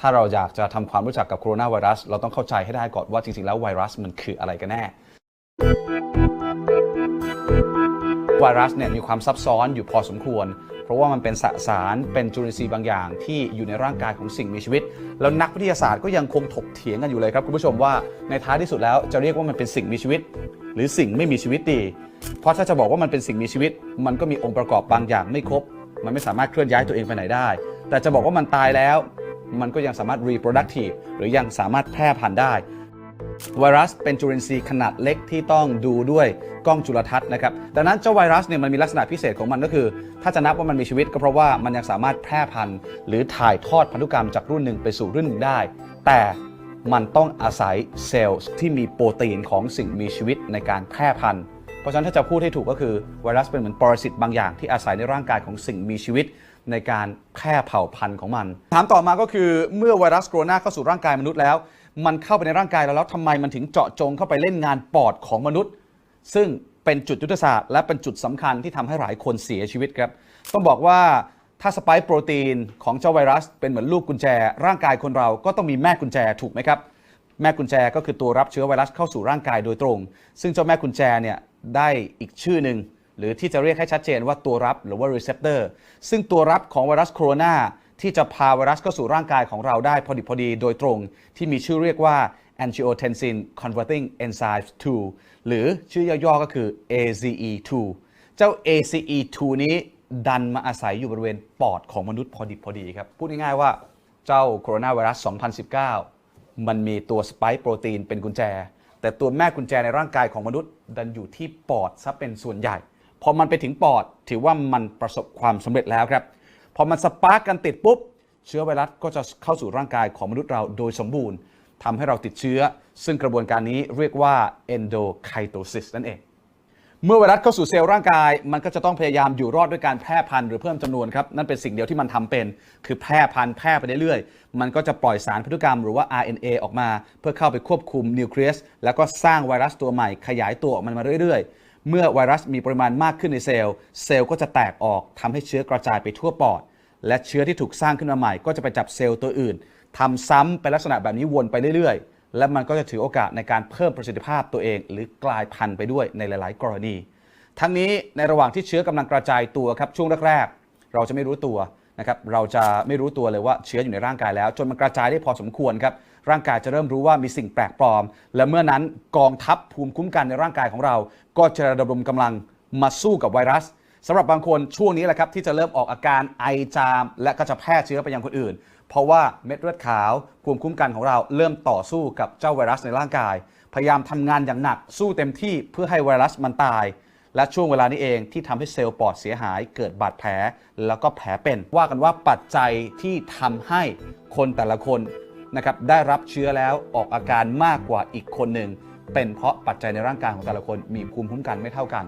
ถ้าเราอยากจะทำความรู้จักกับโคโรนาไวรัส เราต้องเข้าใจให้ได้ก่อนว่าจริงๆ แล้วไวรัสมันคืออะไรกันแน่ ไวรัสเนี่ยมีความซับซ้อนอยู่พอสมควร เพราะว่ามันเป็นสสารเป็นจุลินทรีย์บางอย่าง ที่อยู่ในร่างกายของสิ่งมีชีวิต แล้วนักวิทยาศาสตร์ก็ยังคงถกเถียงกันอยู่เลยครับคุณผู้ชมว่าในท้ายที่สุดแล้วจะเรียกว่ามันเป็นสิ่งมีชีวิต หรือสิ่งไม่มีชีวิตดี เพราะถ้าจะบอกว่ามันเป็นสิ่งมีชีวิต มันก็มีองค์ประกอบบางอย่างไม่ครบ มันไม่สามารถเคลื่อนย้ายตัวเองไปไหนได้ แต่จะบอกว่ามันตายแล้ว มันก็ยังสามารถ reproductive หรือยังสามารถแพร่พันธุ์ได้ ไวรัสเป็นจุลินทรีย์ขนาดเล็กที่ต้องดูด้วยกล้องจุลทรรศน์นะครับ ดังนั้นเจ้าไวรัสเนี่ยมันมีลักษณะพิเศษของมันก็คือ ถ้าจะนับว่ามันมีชีวิตก็เพราะว่ามันยังสามารถแพร่พันธุ์ หรือถ่ายทอดพันธุกรรมจากรุ่นหนึ่งไปสู่รุ่นหนึ่งได้ แต่มันต้องอาศัยเซลล์ที่มีโปรตีนของสิ่งมีชีวิตในการแพร่พันธุ์เพราะฉะนั้นถ้าจะพูดให้ถูกก็คือไวรัสเป็นเหมือนปรสิตบางอย่างที่อาศัยในร่างกายของสิ่งมีชีวิต ในการแพร่เผ่าพันธุ์ของมัน ถามต่อมาก็คือเมื่อไวรัสโคโรนาเข้าสู่ร่างกายมนุษย์แล้ว มันเข้าไปในร่างกายเราแล้วทำไมมันถึงเจาะจงเข้าไปเล่นงานปอดของมนุษย์ ซึ่งเป็นจุดยุทธศาสตร์และเป็นจุดสำคัญที่ทำให้หลายคนเสียชีวิตครับ ต้องบอกว่าถ้าสปค์โปรตีนของเจ้าไวรัส เป็นเหมือนลูกกุญแจ ร่างกายคนเราก็ต้องมีแม่กุญแจถูกไหมครับแม่กุญแจก็คือตัวรับเชื้อไวรัสเข้าสู่ร่างกายโดยตรง ซึ่งเจ้าแม่กุญแจเนี่ยได้อีกชื่อหนึ่ง หรือที่จะเรียกให้ชัดเจนว่าตัวรับหรือว่า receptor ซึ่งตัวรับของไวรัสโคโรนาที่จะพาไวรัสเข้าสู่ร่างกายของเราได้พอดีพอดีโดยตรง ที่มีชื่อเรียกว่า angiotensin converting enzyme 2 หรือชื่อย่อๆก็คือ ACE2 เจ้า ACE2 นี้ดันมาอาศัยอยู่บริเวณปอดของมนุษย์พอดีพอดีครับ พูดง่ายๆว่าเจ้าโคโรนาไวรัส 2019 มันมีตัวสไปค์โปรตีนเป็นกุญแจ แต่ตัวแม่กุญแจในร่างกายของมนุษย์ดันอยู่ที่ปอดซะเป็นส่วนใหญ่ พอมันไปถึงปอดถือว่ามันประสบความสำเร็จแล้วครับ พอมันสปาร์กกันติดปุ๊บ เชื้อไวรัสก็จะเข้าสู่ร่างกายของมนุษย์เราโดยสมบูรณ์ทำให้เราติดเชื้อ ซึ่งกระบวนการนี้เรียกว่า endocytosis นั่นเอง เมื่อไวรัสเข้าสู่เซลล์ร่างกาย มันก็จะต้องพยายามอยู่รอดด้วยการแพร่พันธุ์หรือเพิ่มจำนวนครับ นั่นเป็นสิ่งเดียวที่มันทำเป็น คือแพร่พันธุ์แพร่ไปเรื่อยๆ มันก็จะปล่อยสารพันธุกรรมหรือว่า RNA ออกมา เพื่อเข้าไปควบคุมนิวเคลียส แล้วก็สร้างไวรัสตัวใหม่ขยายตัวออกมันมาเรื่อยๆ เมื่อไวรัสมีปริมาณมากขึ้นในเซลล์ เซลล์ก็จะแตกออกทำให้เชื้อกระจายไปทั่วปอด และเชื้อที่ถูกสร้างขึ้นมาใหม่ ก็จะไปจับเซลล์ตัวอื่นทำซ้ำเป็นลักษณะแบบนี้วนไปเรื่อยๆ และมันก็จะถือโอกาสในการเพิ่มประสิทธิภาพตัวเอง หรือกลายพันธุ์ไปด้วยในหลาย ๆ กรณี ทั้งนี้ในระหว่างที่เชื้อกำลังกระจายตัวครับช่วงแรกๆเราจะไม่รู้ตัวนะครับเราจะไม่รู้ตัวเลยว่าเชื้ออยู่ในร่างกายแล้ว จนมันกระจายได้พอสมควรครับ ร่างกายจะเริ่มรู้ว่ามีสิ่งแปลกปลอม และเมื่อนั้นกองทัพภูมิคุ้มกันในร่างกายของเรา ก็จะระดมกำลังมาสู้กับไวรัสสำหรับบางคนช่วงนี้แหละครับที่จะเริ่มออกอาการไอจาม และก็จะแพร่เชื้อไปยังคนอื่น เพราะว่าเม็ดเลือดขาวภูมิคุ้มกันของเราเริ่มต่อสู้กับเจ้าไวรัสในร่างกาย พยายามทำงานอย่างหนักสู้เต็มที่เพื่อให้ไวรัสมันตาย และช่วงเวลานี้เองที่ทำให้เซลล์ปอดเสียหาย เกิดบาดแผลแล้วก็แผลเป็น ว่ากันว่าปัจจัยที่ทำให้คนแต่ละคน นะครับได้รับเชื้อแล้วออกอาการมากกว่าอีกคนหนึ่งเป็นเพราะปัจจัยในร่างกายของแต่ละคนมีภูมิคุ้มกันไม่เท่ากัน